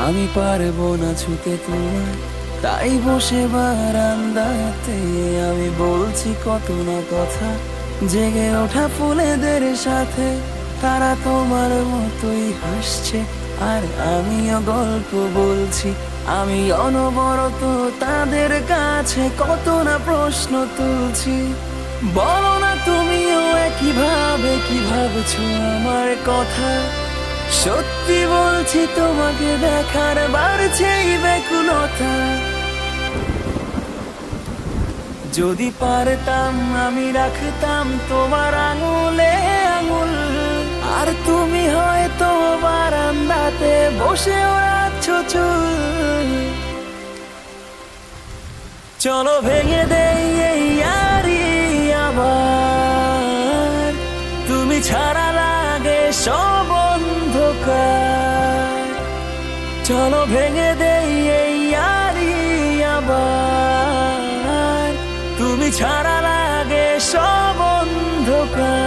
আমি পারব না ছুতে তোমার তাই বসে বারান্দাতে আমি বলছি কত না কথা। জেগে ওঠা ফুলেদের সাথে তারা তোমার মতোই হাসছে, আর আমিও গল্প বলছি। আমি অনবরত তাদের কাছে কত না প্রশ্ন তুলছি। বলো না তুমিও একইভাবে কি ভাবছ আমার কথা? সত্যি বলছি, তোমাকে দেখার বাড়ছেই বেকুলতা যদি পারতাম, আমি রাখতাম তোমার আঙুলে আঙুল। আর তুমি হয়তো বারান্দাতে বসে ওড়াচ্ছ চুল। চলো ভেঙে দেই চলো ভেঙে দেই এই আবার। তুমি ছাড়া